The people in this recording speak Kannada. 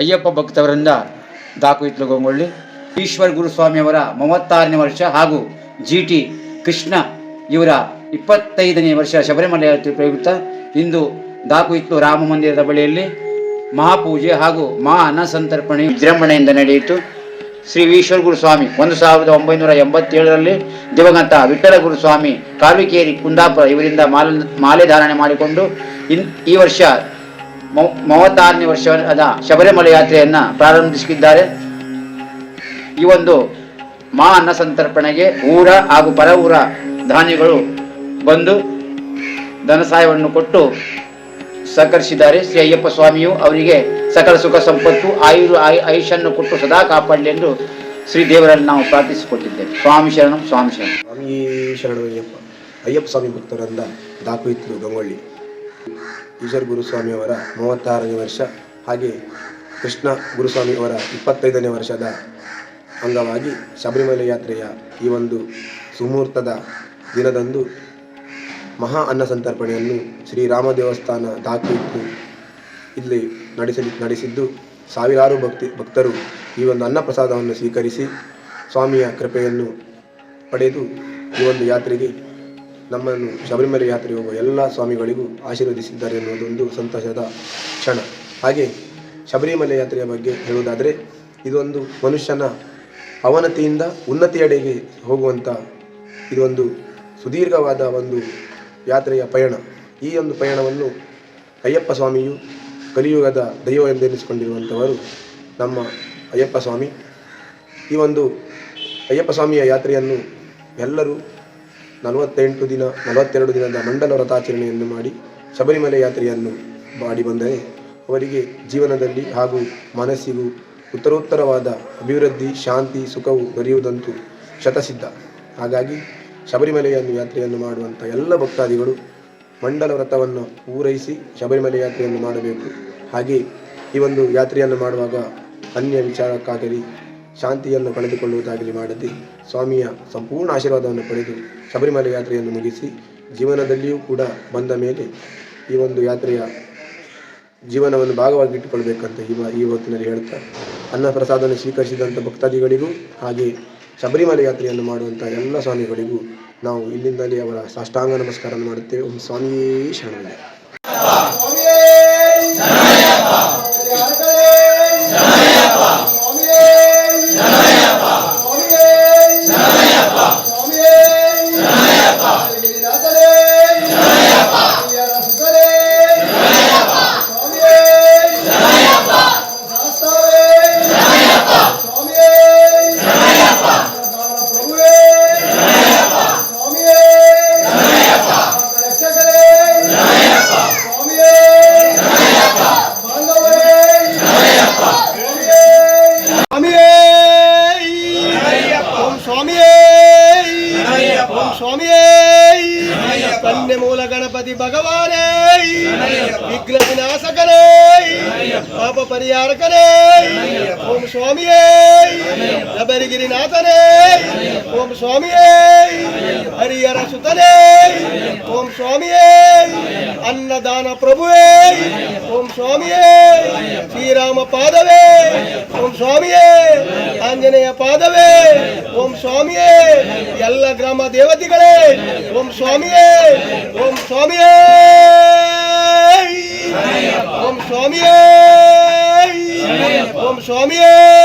ಅಯ್ಯಪ್ಪ ಭಕ್ತವರಿಂದ ದಾಕು ಗೊಂಗೊಳ್ಳಿ. ಈಶ್ವರ್ ಗುರುಸ್ವಾಮಿಯವರ ಮೂವತ್ತಾರನೇ ವರ್ಷ ಹಾಗೂ ಜಿ ಟಿ ಕೃಷ್ಣ ಇವರ ಇಪ್ಪತ್ತೈದನೇ ವರ್ಷ ಶಬರಿಮಲೆ ಯಾತ್ರೆ ಪ್ರಯುಕ್ತ. ಇಂದು ದಾಕು ಇತ್ಲು ರಾಮ ಮಂದಿರದ ಬಳಿಯಲ್ಲಿ ಮಹಾಪೂಜೆ ಹಾಗೂ ಮಹಾ ಅನ್ನ ಸಂತರ್ಪಣೆ ವಿಜೃಂಭಣೆಯಿಂದ ನಡೆಯಿತು. ಶ್ರೀ ಈಶ್ವರ ಗುರುಸ್ವಾಮಿ ಒಂದು ಸಾವಿರದ ಒಂಬೈನೂರ ಎಂಬತ್ತೇಳರಲ್ಲಿ ದಿವಂಗತ ವಿಠಲ ಗುರುಸ್ವಾಮಿ ಕಾವಿಕೇರಿ ಕುಂದಾಪುರ ಇವರಿಂದ ಮಾಲೆ ಮಾಲೆ ಧಾರಣೆ ಮಾಡಿಕೊಂಡು, ಇನ್, ಈ ವರ್ಷ ಮೂವತ್ತಾರನೇ ವರ್ಷದ ಶಬರಿಮಲೆ ಯಾತ್ರೆಯನ್ನ ಪ್ರಾರಂಭಿಸಿದ್ದಾರೆ. ಈ ಒಂದು ಮಾ ಅನ್ನ ಸಂತರ್ಪಣೆಗೆ ಊರ ಹಾಗೂ ಪರ ಊರ ಧಾನ್ಯಗಳು ಬಂದು ಧನ ಸಹಾಯವನ್ನು ಕೊಟ್ಟು ಸಹಕರಿಸಿದ್ದಾರೆ. ಶ್ರೀ ಅಯ್ಯಪ್ಪ ಸ್ವಾಮಿಯು ಅವರಿಗೆ ಸಕಲ ಸುಖ ಸಂಪತ್ತು, ಆಯುರು ಆಯು ಆಯುಷನ್ನು ಕೊಟ್ಟು ಸದಾ ಕಾಪಾಡಲಿ ಎಂದು ಶ್ರೀ ದೇವರಲ್ಲಿ ನಾವು ಪ್ರಾರ್ಥಿಸಿಕೊಟ್ಟಿದ್ದೇವೆ. ಸ್ವಾಮಿ ಶರಣಂ ಸ್ವಾಮಿ ಶರಣಂ. ಸ್ವಾಮಿ ಶರಣ ಅಯ್ಯಪ್ಪ. ಅಯ್ಯಪ್ಪ ಸ್ವಾಮಿ ಭಕ್ತರಿಂದ ದಾಖಲಿತ್ತು ಗಂಗೊಳ್ಳಿ. ಈಶ್ವರ ಗುರುಸ್ವಾಮಿಯವರ ಮೂವತ್ತಾರನೇ ವರ್ಷ ಹಾಗೆ ಕೃಷ್ಣ ಗುರುಸ್ವಾಮಿಯವರ ಇಪ್ಪತ್ತೈದನೇ ವರ್ಷದ ಅಂಗವಾಗಿ ಶಬರಿಮಲೆ ಯಾತ್ರೆಯ ಈ ಒಂದು ಸುಮೂರ್ತದ ದಿನದಂದು ಮಹಾ ಅನ್ನ ಸಂತರ್ಪಣೆಯನ್ನು ಶ್ರೀರಾಮ ದೇವಸ್ಥಾನ ದಾಖಲಿಟ್ಟು ಇಲ್ಲಿ ನಡೆಸಲಿ ನಡೆಸಿದ್ದು ಸಾವಿರಾರು ಭಕ್ತಿ ಭಕ್ತರು ಈ ಒಂದು ಅನ್ನ ಪ್ರಸಾದವನ್ನು ಸ್ವೀಕರಿಸಿ ಸ್ವಾಮಿಯ ಕೃಪೆಯನ್ನು ಪಡೆದು ಈ ಒಂದು ಯಾತ್ರೆಗೆ ನಮ್ಮನ್ನು ಶಬರಿಮಲೆ ಯಾತ್ರೆ ಹೋಗುವ ಎಲ್ಲ ಸ್ವಾಮಿಗಳಿಗೂ ಆಶೀರ್ವದಿಸಿದ್ದಾರೆ ಎನ್ನುವುದೊಂದು ಸಂತೋಷದ ಕ್ಷಣ. ಹಾಗೆ ಶಬರಿಮಲೆ ಯಾತ್ರೆಯ ಬಗ್ಗೆ ಹೇಳುವುದಾದರೆ, ಇದೊಂದು ಮನುಷ್ಯನ ಅವನತಿಯಿಂದ ಉನ್ನತಿಯಡೆಗೆ ಹೋಗುವಂಥ ಇದೊಂದು ಸುದೀರ್ಘವಾದ ಒಂದು ಯಾತ್ರೆಯ ಪಯಣ. ಈ ಒಂದು ಪಯಣವನ್ನು ಅಯ್ಯಪ್ಪ ಸ್ವಾಮಿಯು ಕಲಿಯುಗದ ದೈವ ಎಂದೆನಿಸಿಕೊಂಡಿರುವಂಥವರು ನಮ್ಮ ಅಯ್ಯಪ್ಪ ಸ್ವಾಮಿ. ಈ ಒಂದು ಅಯ್ಯಪ್ಪ ಸ್ವಾಮಿಯ ಯಾತ್ರೆಯನ್ನು ಎಲ್ಲರೂ ನಲವತ್ತೆಂಟು ದಿನ, ನಲವತ್ತೆರಡು ದಿನದ ಮಂಡಲ ವ್ರತಾಚರಣೆಯನ್ನು ಮಾಡಿ ಶಬರಿಮಲೆ ಯಾತ್ರೆಯನ್ನು ಮಾಡಿ ಬಂದರೆ ಅವರಿಗೆ ಜೀವನದಲ್ಲಿ ಹಾಗೂ ಮನಸ್ಸಿಗೂ ಉತ್ತರೋತ್ತರವಾದ ಅಭಿವೃದ್ಧಿ, ಶಾಂತಿ, ಸುಖವು ದೊರೆಯುವುದಂತೂ ಶತಸಿದ್ಧ. ಹಾಗಾಗಿ ಶಬರಿಮಲೆಯನ್ನು ಯಾತ್ರೆಯನ್ನು ಮಾಡುವಂಥ ಎಲ್ಲ ಭಕ್ತಾದಿಗಳು ಮಂಡಲ ವ್ರತವನ್ನು ಪೂರೈಸಿ ಶಬರಿಮಲೆ ಯಾತ್ರೆಯನ್ನು ಮಾಡಬೇಕು. ಹಾಗೆ ಈ ಒಂದು ಯಾತ್ರೆಯನ್ನು ಮಾಡುವಾಗ ಅನ್ಯ ವಿಚಾರಕ್ಕಾಗಲಿ ಶಾಂತಿಯನ್ನು ಪಡೆದುಕೊಳ್ಳುವುದಾಗಲಿ ಮಾಡದೆ ಸ್ವಾಮಿಯ ಸಂಪೂರ್ಣ ಆಶೀರ್ವಾದವನ್ನು ಪಡೆದು ಶಬರಿಮಲೆ ಯಾತ್ರೆಯನ್ನು ಮುಗಿಸಿ ಜೀವನದಲ್ಲಿಯೂ ಕೂಡ ಬಂದ ಮೇಲೆ ಈ ಒಂದು ಯಾತ್ರೆಯ ಜೀವನವನ್ನು ಭಾಗವಾಗಿಟ್ಟುಕೊಳ್ಬೇಕಂತ ಈ ವ- ಈ ಹೊತ್ತಿನಲ್ಲಿ ಹೇಳ್ತಾ ಅನ್ನ ಪ್ರಸಾದವನ್ನು ಸ್ವೀಕರಿಸಿದಂಥ ಭಕ್ತಾದಿಗಳಿಗೂ ಹಾಗೆ ಶಬರಿಮಲೆ ಯಾತ್ರೆಯನ್ನು ಮಾಡುವಂಥ ಎಲ್ಲ ಸ್ವಾಮಿಗಳಿಗೂ ನಾವು ಇಲ್ಲಿಂದಲೇ ಅವರ ಸಾಷ್ಟಾಂಗ ನಮಸ್ಕಾರವನ್ನು ಮಾಡುತ್ತೇವೆ. ಒಂದು ಸ್ವಾಮಿಯೇ ಶರಣೆ ಓಂ ಸ್ವಾಮಿಯೇ ಕನ್ಯೆ ಮೂಲ ಗಣಪತಿ ಭಗವಾನೇ ವಿಘ್ನ ವಿನಾಶಕನೇ ಪಾಪ ಪರಿಹಾರಕನೇ ಓಂ ಸ್ವಾಮಿಯೇ ಶಬರಿಗಿರಿನಾಥನೇ ಓಂ ಸ್ವಾಮಿಯೇ ಹರಿಹರ ಸುತನೇ ಓಂ ಸ್ವಾಮಿಯೇ ಅನ್ನದಾನ ಪ್ರಭುವೇ ಓಂ ಸ್ವಾಮಿಯೇ ಶ್ರೀರಾಮ ಪಾದವೇ ಓಂ ಸ್ವಾಮಿಯೇ ಆಂಜನೇಯ ಪಾದವೇ, ಓಂ ಸ್ವಾಮಿಯೇ, ಎಲ್ಲ ಗ್ರಾಮ ದೇವತೆಗಳೇ, ಓಂ ಸ್ವಾಮಿಯೇ ಓಂ ಸ್ವಾಮಿಯೇ ಓಂ ಸ್ವಾಮಿಯೇ ಓಂ ಸ್ವಾಮಿಯೇ.